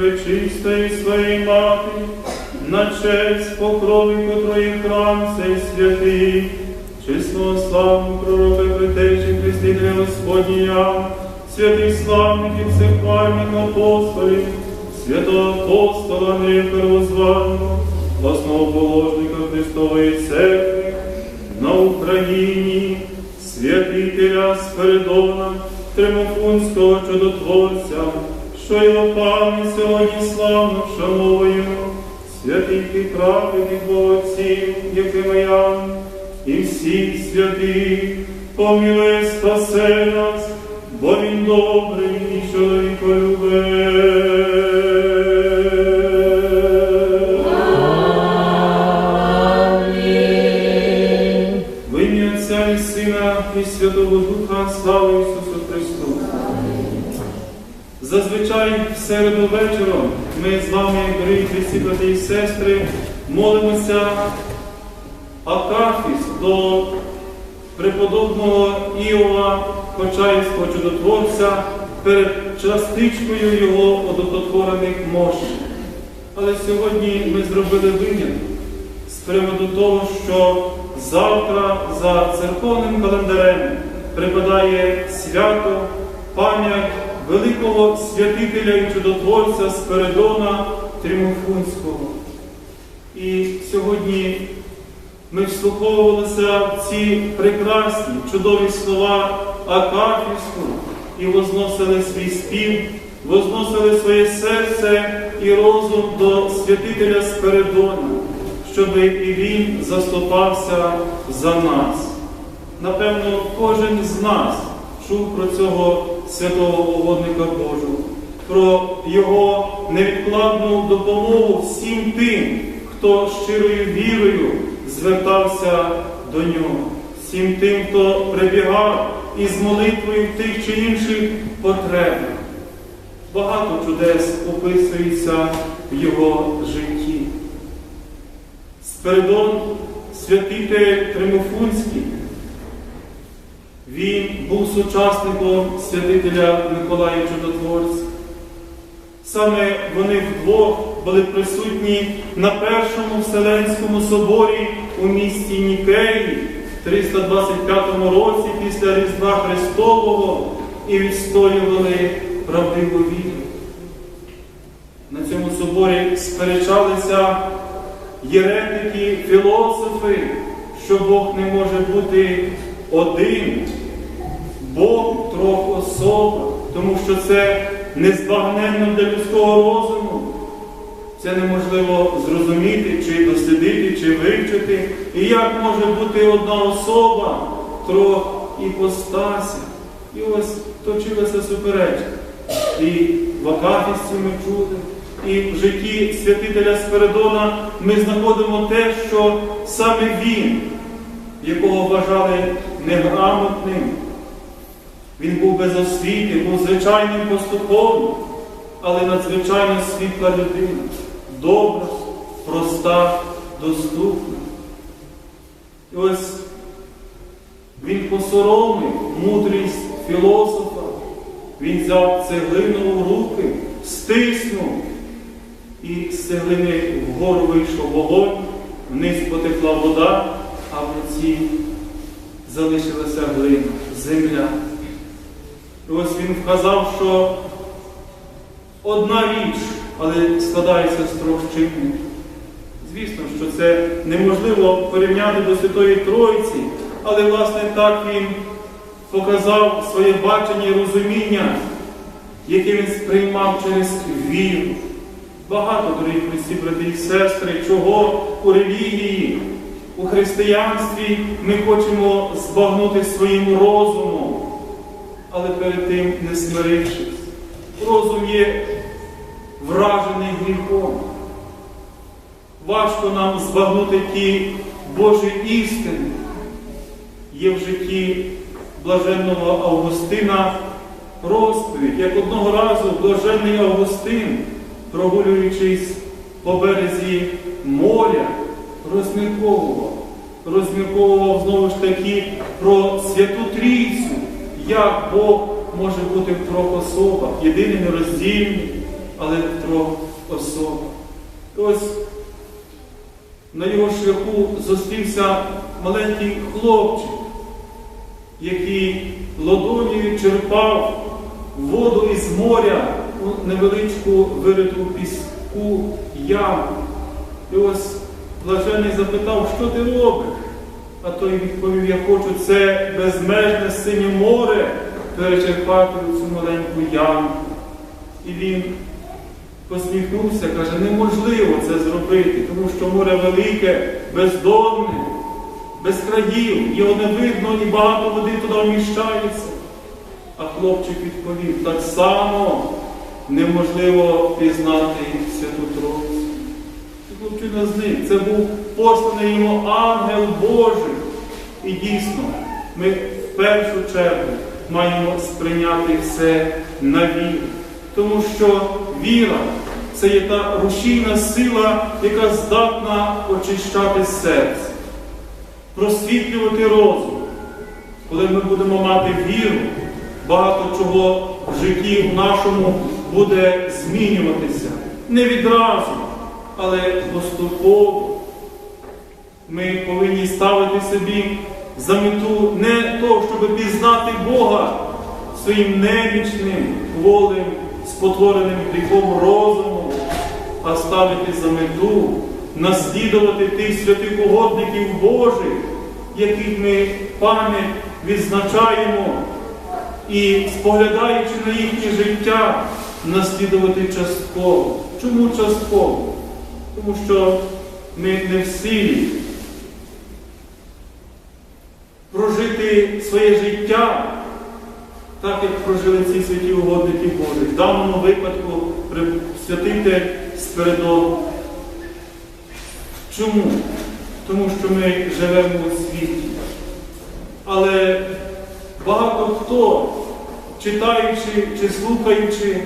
Пречистої своєї мати, на честь покрови котрої храм цей святий, чесного славного пророка притечі Христителя Господія, святих славників всіх пам'ятних апостолів, святого апостола Андрія Первозваного, основоположника Христової церкви, на Україні, святителя Спиридона, Тримофунського чудотворця, що його пам'ять сьогодні славно вшановуємо, святих і праведних Богоців, Єфимаян, і всіх святих, помилуй спасе нас, бо він добрий і і Святого Духа, слава Ісусу Христу. Зазвичай в середу вечором ми з вами, дорогі брати і сестри, молимося Акафіс до преподобного Іова Почаївського чудотворця перед частичкою його одотворених мощ. Але сьогодні ми зробили виняток з приводу того, що завтра за церковним календарем припадає свято, пам'ять великого святителя і чудотворця Спиридона Трімофунського. І сьогодні ми вслуховувалися в ці прекрасні, чудові слова Акафівську і возносили свій спів, возносили своє серце і розум до святителя Спиридона, щоб і він заступався за нас. Напевно, кожен з нас чув про цього святого угодника Божого, про його невідкладну допомогу всім тим, хто щирою вірою звертався до нього, всім тим, хто прибігав із молитвою в тих чи інших потребах. Багато чудес описується в його житті. Спиридон, святитель Тримофунський, він був сучасником святителя Миколая Чудотворця. Саме вони вдвох були присутні на Першому Вселенському соборі у місті Нікеї в 325 році після Різдва Христового і відстоювали правдиву віру. На цьому соборі сперечалися єретики, філософи, що Бог не може бути один, Бог трьох особа, тому що це незбагненно для людського розуму. Це неможливо зрозуміти, чи дослідити, чи вивчити. І як може бути одна особа трьох іпостасів? І ось точилася суперечка. І в Акафісті ми чули, і в житті святителя Спиридона ми знаходимо те, що саме він, якого вважали неграмотним, він був без освіти, був звичайним поступовим, але надзвичайно світла людина, добра, проста, доступна. І ось він посоромив мудрість філософа, він взяв цеглину в руки, стиснув, і з цеглини вгору вийшов вогонь, вниз потекла вода, а в руці залишилася глина, земля. І ось він вказав, що одна річ, але складається з трьох чинників. Звісно, що це неможливо порівняти до Святої Троїці, але власне так він показав своє бачення і розуміння, яке він сприймав через віру. Багато, дорогі Христі, брати і сестри, чого у релігії, у християнстві ми хочемо збагнути своїм розумом, але перед тим не смирившись. Розум є вражений гріхом. Важко нам збагнути ті Божі істини. Є в житті блаженного Августина розповідь, як одного разу блаженний Августин, прогулюючись по березі моря, розмірковував, розмірковував знову ж таки про Святу Трійцю, як Бог може бути в трьох особах, єдиний нероздільний, але в трьох особах. Ось на його шляху зустрівся маленький хлопчик, який ладонію черпав воду із моря у невеличку вириту піску яму. І ось блажений запитав, що ти робиш? А той відповів, я хочу це безмежне синє море перечерпати у цю маленьку яму. І він посміхнувся, каже, неможливо це зробити, тому що море велике, бездонне, без країв, його не видно і багато води туди вміщається. А хлопчик відповів, так само неможливо пізнати Святу Тройцю. І хлопчина зник. Це був посланий йому ангел Божий. І дійсно, ми в першу чергу маємо сприйняти все на віру. Тому що віра це є та рушійна сила, яка здатна очищати серце, просвітлювати розум. Коли ми будемо мати віру, багато чого в житті в нашому буде змінюватися. Не відразу, але поступово. Ми повинні ставити собі за мету не то, щоб пізнати Бога своїм немічним, кволим, спотвореним гріхом розумом, а ставити за мету наслідувати тих святих угодників Божих, яких ми пам'ять відзначаємо і, споглядаючи на їхнє життя, наслідувати частково. Чому частково? Тому що ми не в силі прожити своє життя так, як прожили ці святі угодники Божі. В даному випадку святити Спиридон. Чому? Тому що ми живемо у світі. Але багато хто, читаючи чи слухаючи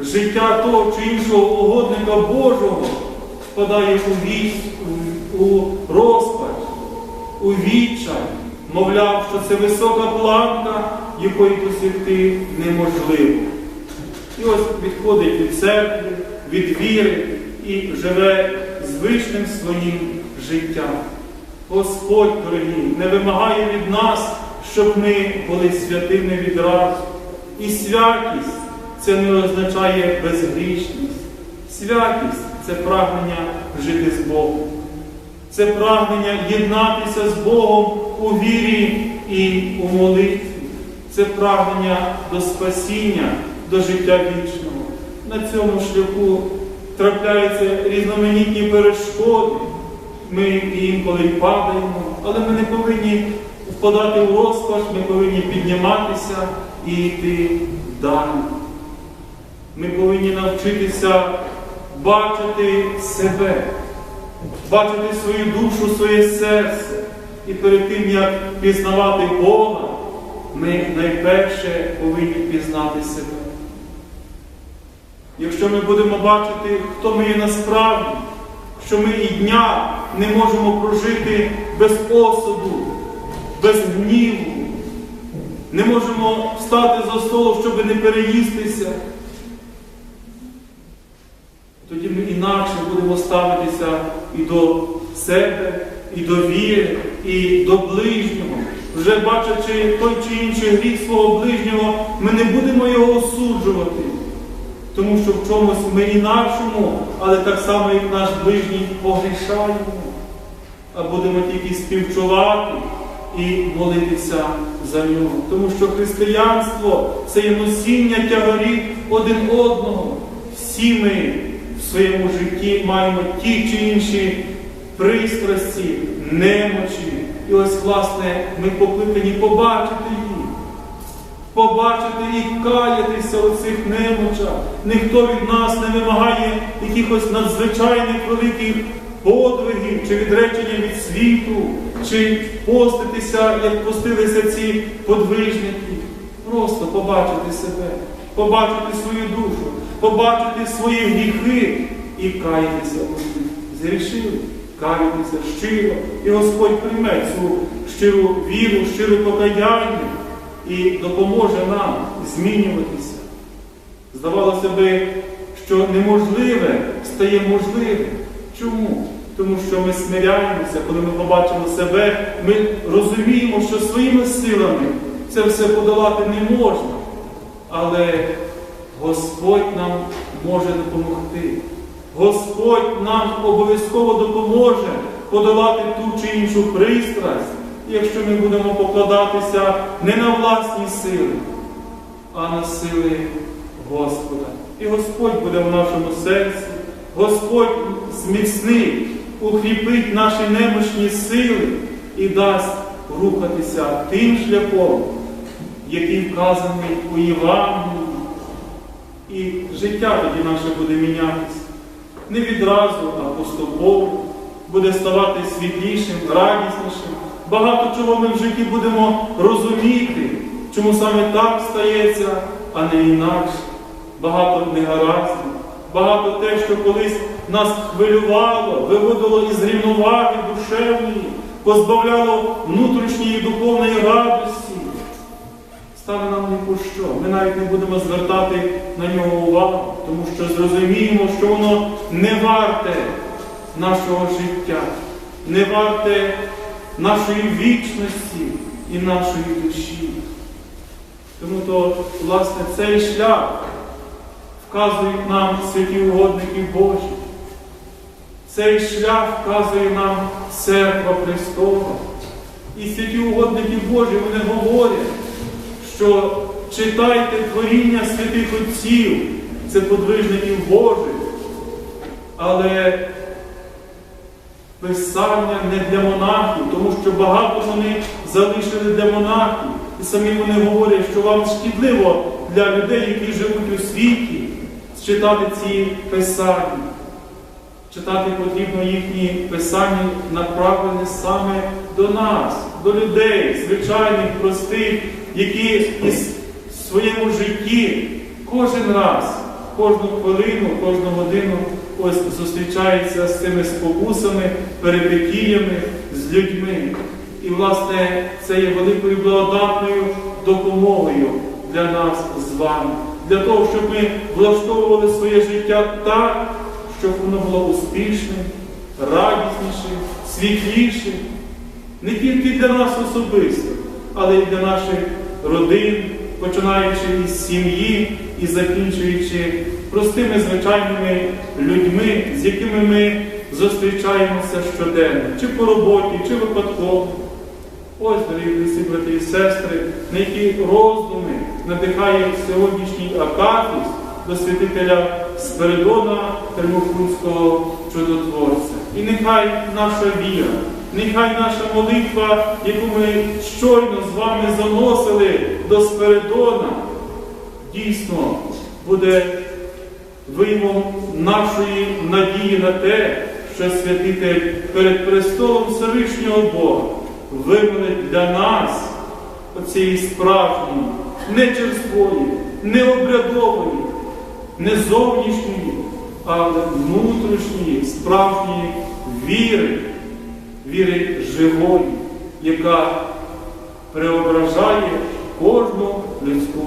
життя того чи іншого угодника Божого, впадає у вісь, у, у розпач, у відчай, мовляв, що це висока планка, якої досягти неможливо. І ось відходить від церкви, від віри і живе звичним своїм життям. Господь, дорогі, не вимагає від нас, щоб ми були святими відразу. І святість це не означає безгрішність. Святість це прагнення жити з Богом. Це прагнення єднатися з Богом у вірі і у молитві. Це прагнення до спасіння, до життя вічного. На цьому шляху трапляються різноманітні перешкоди. Ми інколи падаємо, але ми не повинні впадати в розпач, ми повинні підніматися і йти далі. Ми повинні навчитися бачити себе, бачити свою душу, своє серце. І перед тим, як пізнавати Бога, ми найперше повинні пізнати себе. Якщо ми будемо бачити, хто ми є насправді, що ми і дня не можемо прожити без осуду, без гніву, не можемо встати за столу, щоб не переїстися, тоді ми інакше будемо ставитися і до себе, і до віри, і до ближнього. Вже бачачи той чи інший гріх свого ближнього, ми не будемо його осуджувати. Тому що в чомусь ми інакшому, але так само, як наш ближній, погрішаємо, а будемо тільки співчувати і молитися за нього. Тому що християнство це є носіння тягарів один одного. Всі ми своєму житті маємо ті чи інші пристрасті, немочі. І ось, власне, ми покликані побачити їх, побачити і каятися у цих немочах. Ніхто від нас не вимагає якихось надзвичайних великих подвигів чи відречення від світу, чи поститися, як постилися ці подвижники. Просто побачити себе, побачити свою душу, побачити свої гріхи і каятися у них. Зрішили каятися щиро. І Господь прийме цю щиру віру, щире покаяння і допоможе нам змінюватися. Здавалося би, що неможливе стає можливим. Чому? Тому що ми смиряємося, коли ми побачимо себе, ми розуміємо, що своїми силами це все подолати не можна. Але Господь нам може допомогти. Господь нам обов'язково допоможе подолати ту чи іншу пристрасть, якщо ми будемо покладатися не на власні сили, а на сили Господа. І Господь буде в нашому серці, Господь зміцнить, укріпить наші немощні сили і дасть рухатися тим шляхом, який вказаний у Євангелії. І життя тоді наше буде мінятися. Не відразу, а поступово буде ставати світлішим, радіснішим. Багато чого ми в житті будемо розуміти, чому саме так стається, а не інакше. Багато негараздів, багато те, що колись нас хвилювало, виводило із рівноваги душевної, позбавляло внутрішньої духовної радості стане нам ні по що. Ми навіть не будемо звертати на нього увагу, тому що зрозуміємо, що воно не варте нашого життя, не варте нашої вічності і нашої душі. Тому то, власне, цей шлях вказують нам святі угодники Божі. Цей шлях вказує нам церква Христова. І святі угодники Божі вони говорять, що читайте творіння святих Отців, це подвижників Божих, але писання не для монахів, тому що багато вони залишили для монахів. І самі вони говорять, що вам шкідливо для людей, які живуть у світі, читати ці писання. Читати потрібно їхні писання направлені саме до нас, до людей, звичайних, простих, які в своєму житті кожен раз, кожну хвилину, кожну годину ось зустрічаються з цими спокусами, перипетіями, з людьми. І, власне, це є великою благодатною допомогою для нас з вами, для того, щоб ми влаштовували своє життя так, щоб воно було успішним, радіснішим, світлішим, не тільки для нас особисто, але й для наших родин, починаючи із сім'ї і закінчуючи простими звичайними людьми, з якими ми зустрічаємося щоденно, чи по роботі, чи випадково. Ось, дорогі всі брати і сестри, на які роздуми надихає сьогоднішній акафіст до святителя Спиридона Термофунського чудотворця. І нехай наша віра, нехай наша молитва, яку ми щойно з вами заносили до Спиридона, дійсно буде виявом нашої надії на те, що святитель перед престолом Всевишнього Бога вимолить для нас оцієї справжньої, не черствої, не обрядової, не зовнішньої, але внутрішньої, справжньої віри, віри живої, яка преображає кожну людську